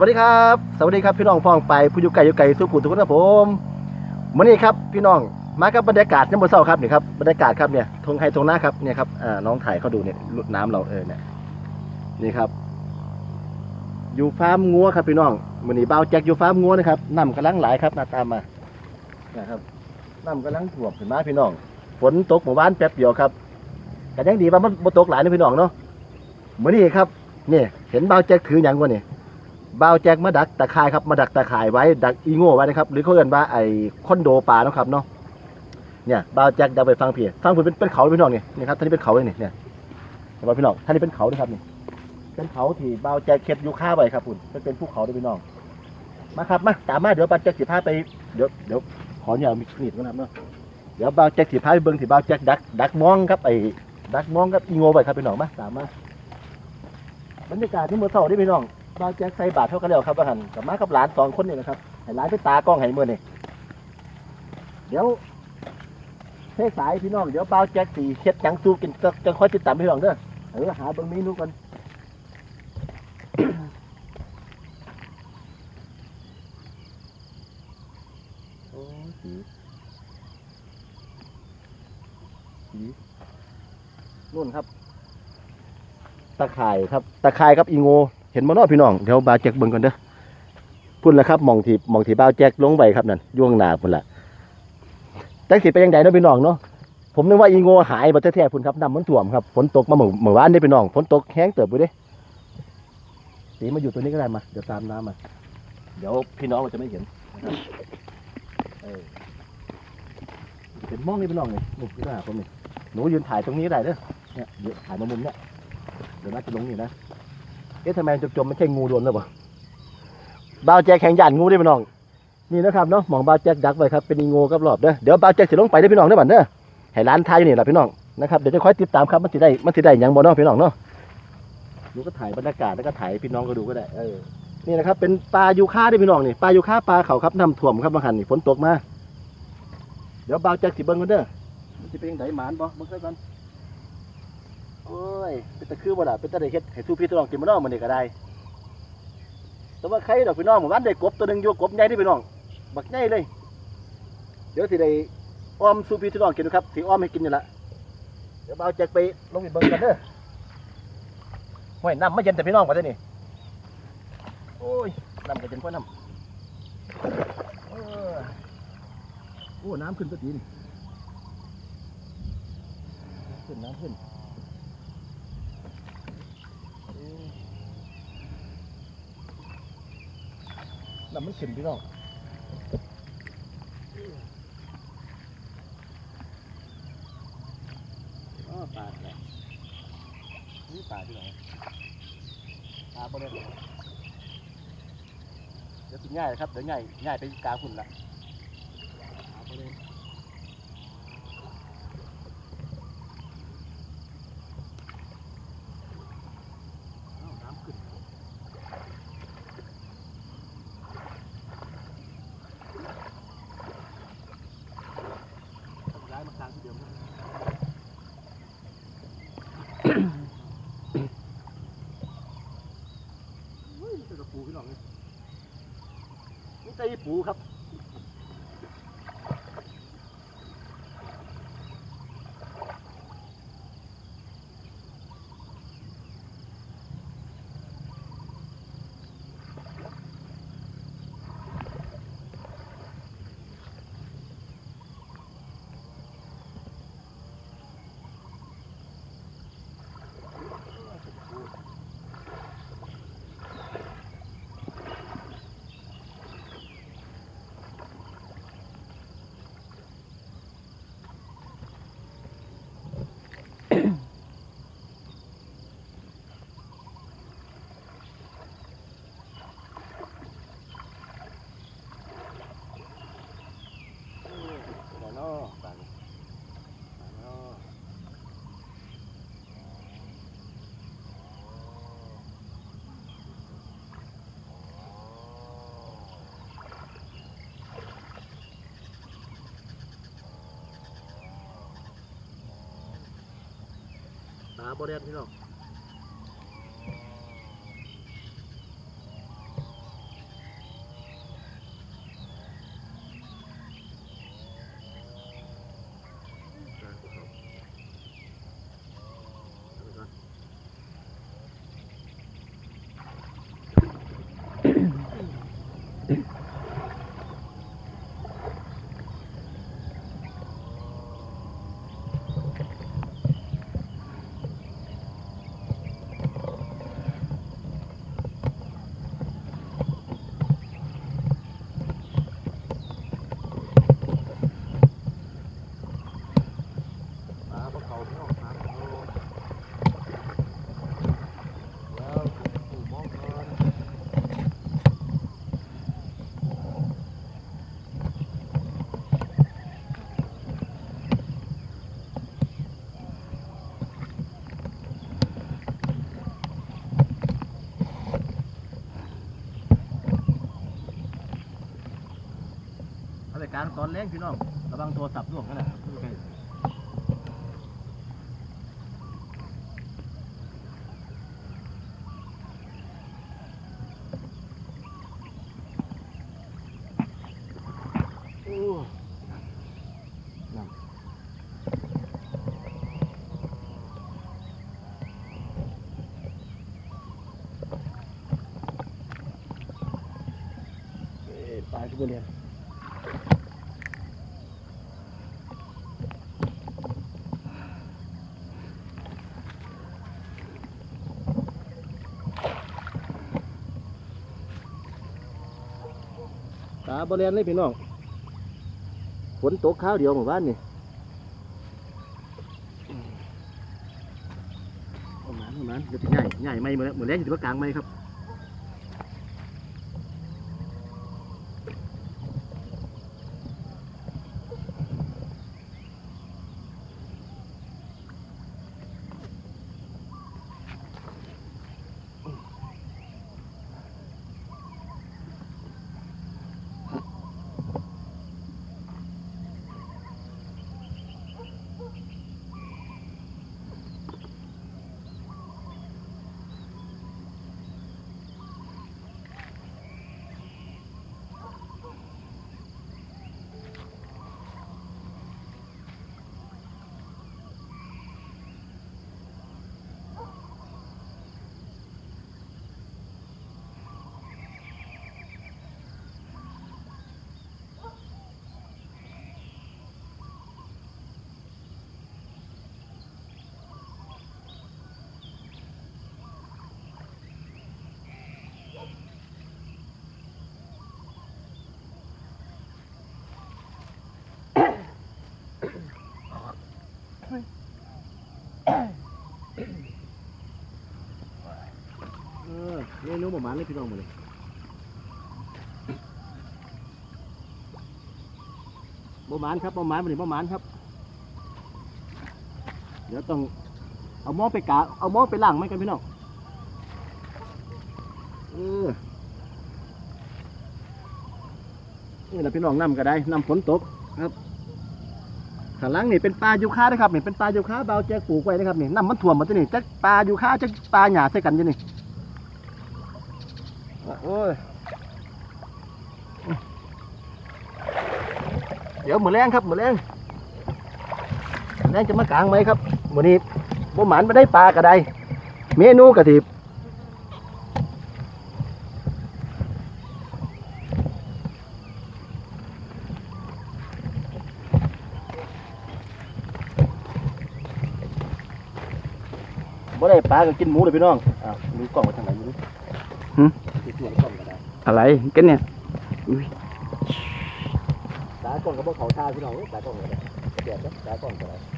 วัสดีครับ สวัสดีครับพี่น้องพ้องไปผู้อยู่ไกลอยู่ไกลสุขุมทุกคนครับผมวันนี้ครับพี่น้องมากับบรรยากาศน้ำบนเศร้าครับนี่ครับบรรยากาศครับเนี่ยทงไฮทงหน้าครับเนี่ยครับอ่าน้องถ่ายเขาดูเนี่ยลุดน้ำเราเออเนี่ยนี่ครับ อยู่ฟาร์มงัวครับพี่น้องวันนี้เบาแจ็คอยู่ฟาร์มงัวนะครับน้ำกำลังไหลครับนาตามมานะครับน้ำกำลังถ่วมขึ้นมาพี่น้อง ฝนตกเมื่อวานแป๊บเดียวครับแต่ยังดีว่ามันบ่ตกหลายนะพี่น้องเนาะมื่อนี้ครับนี่เห็นเบาแจ็คถืออย่างวะนี่ บ่าวแจ็คมาดักตะข่ายครับมาดักตะข่ายไว้ดักอีโง่ไว้นะครับหรือเขาเรียกว่าไอ้คอนโดปลาเนาะครับเนาะเนี่ยบ่าวแจ็คดักไปฟังเพี่ฟังผมเป็นเป็นเขาพี่น้องเนี่ยนี่ครับท่านนี้เป็นเขาเลยเนี่ยเนี่ยเห็นไหมพี่น้องท่านนี้เป็นเขาด้วยครับนี่เป็นเขาที่บ่าวแจ็คเข็ดอยู่ข้าไว้ครับคุณเป็นเป็นภูเขาด้วยพี่น้องมาครับมาตามมาเดี๋ยวบ่าวแจ็คสิพาไปเดี๋ยวเดี๋ยวขอเนี่ยมีคลิปนะครับเนาะเดี๋ยวบ่าวแจ็คสิพาไปเบิ่งที่บ่าวแจ็คดักดักมองครับไอ้ดักมองกับอีโง่ไว้ครับพี่น้องมาตามมาบรรยากาศที่เมื่อเช้านี่พี่น้อง บาวแจ็คใส่บาทเท่ากันแล้วครับว่าหันกับมากับหลานสองคนนี่นะครับให้หลานไปตากล้องให้มือนี่เดี๋ยวเทสายพี่น้องเดี๋ยวบาวแจ็คสีเช็ดหยังสู้กินจะจะค่อยติดตามพี่น้องเด้อเออหาเบางเมนูกันโอ้สีสีนู่นครับ ตะข่ายครับ ตะข่ายครับอีโง เห็นบ่เนาะพี่น้องเดี๋ยวบาแจ็คเบิ่งก่อนเด้อพุ่นละครับมองที่มองที่บาแจ็คลงไปครับนั่นอยู่ข้างหนาพุ่นละจักสิไปยังไดเนาะพี่น้องเนาะผมนึกว่าอีโงหายบ่แท้ๆพุ่นครับน้ำมันท่วมครับฝนตกมาเหมื่อเหมื่อว่านนี่พี่น้องฝนตกแห้งเติบไปเด้สีมาอยู่ตัวนี้ก็ได้มาเดี๋ยวตามน้ำมาเดี๋ยวพี่น้องมันจะไม่เห็นเออเป็นมองนี่พี่น้องนี่นี่พี่น้าผมนี่หนูยืนถ่ายตรงนี้ได้เด้อเนี่ยเดี๋ยวถ่ายมามุมเนี้ยเดี๋ยวน่าจะลงนี่นะ เอ๊ะทำไมจมๆไม่ใช่งูโดนแล้วบ่าบาวแจ็คแข่งหยานงูได้พี่น้อง นี่นะครับเนาะหมองบาวแจ็คดักไว้ครับเป็นงูกับรอบเด้อเดี๋ยวบาวแจ็คจะลงไปได้อพี่น้องเด้อบัดเด้อให้ร้านทายอยู่นี่แหละพี่น้องนะครับเดี๋ยวจะคอยติดตามครับมันสิได้มันสิได้หยังบ่เนาะพี่น้องเนาะดูก็ถ่ายบรรยากาศแล้วก็ถ่ายให้พี่น้องก็ดูก็ได้เออนี่นะครับเป็นปลายูคาได้อพี่น้องนี่ปลายูคาปลาเขาครับน้ำท่วมครับบางหันนี่ฝนตกมา เดี๋ยวบาวแจ็คสิเบิ่งกันเด้อมันสิเป็นจังไดหมานบ่เบิ่งซะก่อน ยเป็นตะคือบ่ล่ะเป็นตะได้เฮ็ดให้สู้พี่ตัวน้องกินบ่เนาะมื้อนี้ก็ได้ แต่ว่าใครดอกพี่น้องหมู่บ้านได้กบตัวหนึงอยู่กบใหญ่เด้อพี่น้อง บักใหญ่เลย เดี๋ยวสิได้อ้อมสู้พี่ตัวน้องกินนะครับสิอ้อมให้กินนี่ล่ะเดี๋ยวบ่าแจกไปลงไปเบิ่งกันเด้อห้วยน้ำไมาเย็นแต่พี่น้องกว่าเด้อนี่โอ้ยน้ำก็เย็นกว่าน้ำเออโอ้น้ำขึ้นตัวตีนขึ้นน้ำขึ้น น้ำมันขึ้นพี่น้องอ๋อปลาแหละนี่ปลาที่ไหนปลาบริเวณเดี๋ยวสิง่ายครับ เดี๋ยวง่ายง่ายไปกลางหุ่นละปลาบริเวณาวน้ำขึ้น ย้ายมากลางที่เดิม นะเฮ้ยเจอกระปูพี่น้องนี่นี่ใจปูครับ ไปเนาะไปไปเนาะตา บริเวณพี่น้อง ปลาพวกเขาพี่น้องปลาพวกเขาแล้วปู่มองก่อน รายการตอนเล่นพี่น้อง ระวังโทรศัพท์ล่วงกันนะดูใกล้โอ้นั่นเอ้ยปลาทุกเนี่ยป บริเวณเลยพี่น้องฝนตกข้าวเดียวหมู่บ้านนี่ประมาณประมาณเดี๋ยวจะใหญ่ใหญ่ไม่เหมือนเหมือนแรกอยู่ที่กลางไม่ครับเอ อเมนูประมาณเลยพี่น้องหมดเลยประมาณครับประมาณมันนี่ประมาณครับ เดี๋ยวต้องเอาหม้อไปกาเอาหม้อไปล้างไหมกันพี่น้องเออนี่แหละพี่น้องน้ำก็ได้น้ำฝนตกครับข้างหล่างนี่เป็นปลายูคานะครับนี่เป็นปลายูคาเบาแจกปลูกไว้นะครับนี่น้ำมันท่วมมดตัวนี่จักปลายูคาจักปลาหยาใส่กันอยู่นี่ โอ้ยเดี๋ยวมือแรงครับมือแรงแรงจะมากลางไหมครับมือนี้บ่หมันไม่ได้ปลากระไดเมนูกระถิบบ่ได้ปลาก็กินหมูเลยพี่น้องอ้าวดูกล้องไปทางไหนไม่รู้ หึ ติดตัวกล้องก็ได้ อะไรกันเนี่ยตากล้องก็บ่เขาท่าพี่น้องตากล้องก็ได้แก่จ้ะตากล้องก็ได้